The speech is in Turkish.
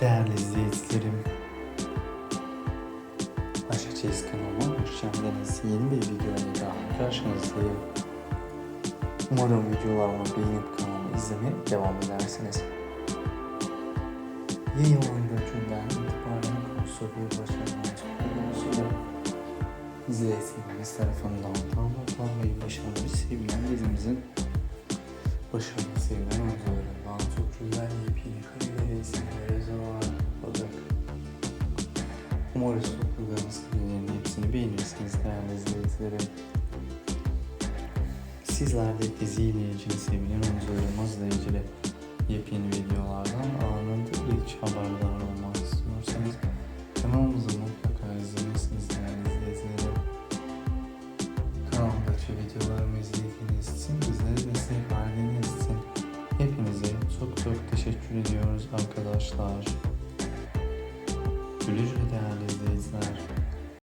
Değerli izleyicilerim, Aşk Çeyiz kanalıma hoş geldiniz. Yeni bir videoyla daha karşınızdayım. Umarım videolarımı beğenip kanalımı izlemeye devam edersiniz. Yayınlandığı günden itibaren konusu bir başarılı konusuyla izleyicilerimiz tarafından tanıtılan ve başarılı sevilen dizimizin başarılı sevilen oyuncularından çok güzel Umarız topluluğumuz kariyerin hepsini beğenirsiniz değerli izleyicilerim. Sizler de diziyle ilgili sevilen oyuncularımızla ilgili yepyeni videolardan anında ilk haberdar olmak istiyorsanız kanalımızı mutlaka izlemelisiniz değerli izleyicilerim. Kanalımdaki videolarımı izlediğiniz için, bizlere destek verdiğiniz için hepinize çok çok teşekkür ediyoruz arkadaşlar. Değerli izleyiciler.